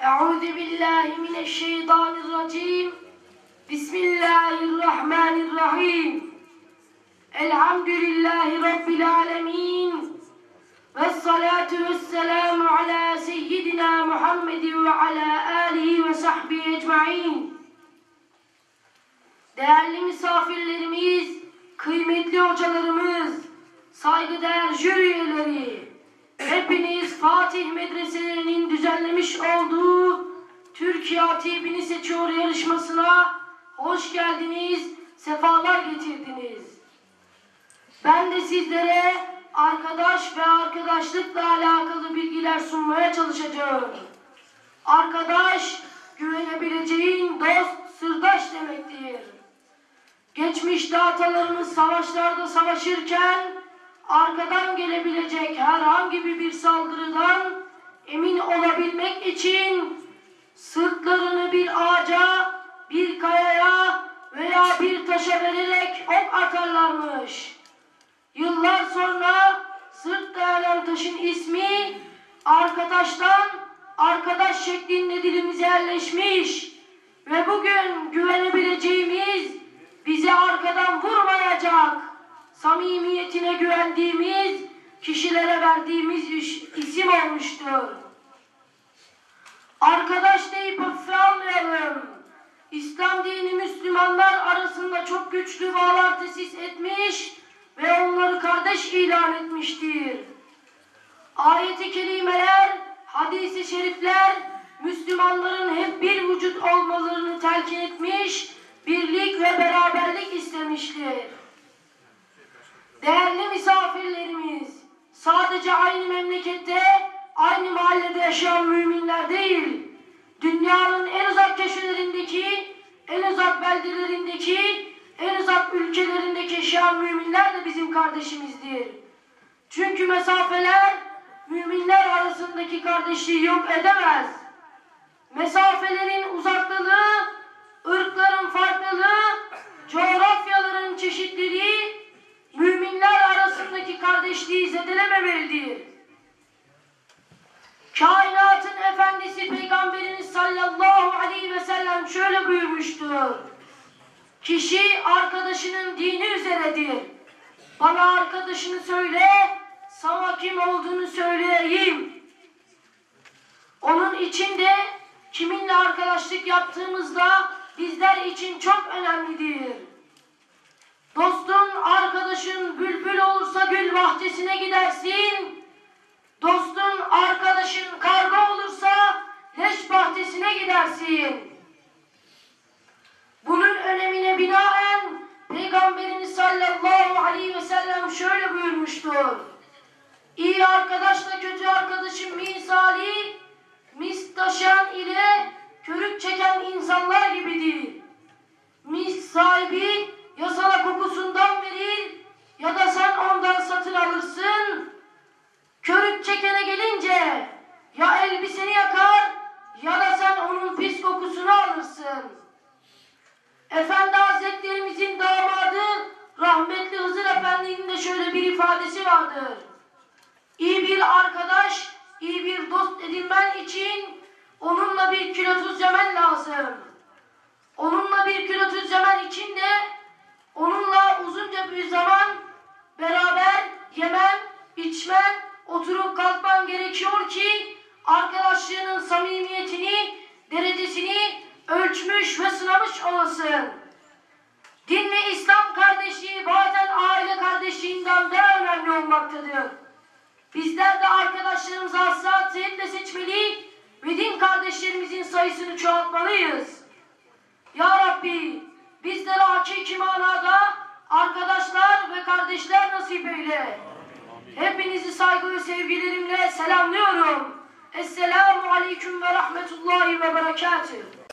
Euzu billahi mineşşeytanirracim. Bismillahirrahmanirrahim. Elhamdülillahi rabbil alamin. Ve salatu vesselamu ala seyyidina Muhammedin ve ala alihi ve sahbihi ecmaîn. Değerli misafirlerimiz, kıymetli hocalarımız, saygıdeğer jüri üyeleri, hepiniz Fatih medreselerinin düzenlemiş olduğu Türkiye Hatibini Seçiyor yarışmasına hoş geldiniz, sefalar getirdiniz. Ben de sizlere arkadaş ve arkadaşlıkla alakalı bilgiler sunmaya çalışacağım. Arkadaş, güvenebileceğin dost, sırdaş demektir. Geçmişte atalarımız savaşlarda savaşırken arkadan gelebilecek olabilmek için sırtlarını bir ağaca, bir kayaya veya bir taşa vererek ok atarlarmış. Yıllar sonra sırt dayanan taşın ismi arkadaştan arkadaş şeklinde dilimize yerleşmiş ve bugün güvenebileceğimiz bizi arkadan vurmayacak samimiyetine güvendiğimiz kişilere verdiğimiz isim olmuştur. Arkadaş deyip hafife almayalım. İslam dini Müslümanlar arasında çok güçlü bağlar tesis etmiş ve onları kardeş ilan etmiştir. Ayet-i kerimeler, hadis-i şerifler Müslümanların hep bir vücut olmalarını telkin etmiş, yaşayan müminler değil, dünyanın en uzak köşelerindeki, en uzak beldelerindeki, en uzak ülkelerindeki yaşayan müminler de bizim kardeşimizdir. Çünkü mesafeler müminler arasındaki kardeşliği yok edemez. Mesafelerin uzaklılığı, ırkların farklılığı, coğrafyaların çeşitliliği müminler arasındaki kardeşliği zedelememelidir. Kainatın efendisi Peygamberimiz sallallahu aleyhi ve sellem şöyle buyurmuştur. Kişi arkadaşının dini üzeredir. Bana arkadaşını söyle, sana kim olduğunu söyleyeyim. Onun içinde kiminle arkadaşlık yaptığımızda bizler için çok önemlidir. Dostun, arkadaşın bülbül olursa gül bahçesine gidersin. Dostun, arkadaşın karga olursa leş bahçesine gidersin. Bunun önemine binaen Peygamberimiz sallallahu aleyhi ve sellem şöyle buyurmuştur. İyi arkadaşla kötü arkadaşın misali mis taşıyan ile körük çeken insanlar gibidir. Mis sahibi ya sana kokusundan verir ya da sen ondan satın alırsın. Körük çekene ya elbiseni yakar ya da sen onun pis kokusunu alırsın. Efendi Hazretlerimizin damadı rahmetli Hızır Efendi'nin de şöyle bir ifadesi vardır. İyi bir arkadaş, iyi bir dost edinmen için onunla bir kilo tuz yemen lazım. Onunla bir kilo tuz yemen için de onunla uzunca bir zaman beraber yemen, içmen, oturup kalkman gerekiyor ki arkadaşlığının samimiyetini, derecesini ölçmüş ve sınamış olasın. Din ve İslam kardeşliği bazen aile kardeşliğinden daha önemli olmaktadır. Bizler de arkadaşlarımızı hassasiyetle seçmeli ve din kardeşlerimizin sayısını çoğaltmalıyız. Ya Rabbi bizlere hakiki manada arkadaşlar ve kardeşler nasip eyle. Hepinizi saygı ve sevgilerimle selamlıyorum. Esselamu Aleyküm ve Rahmetullahi ve Berekatuhu.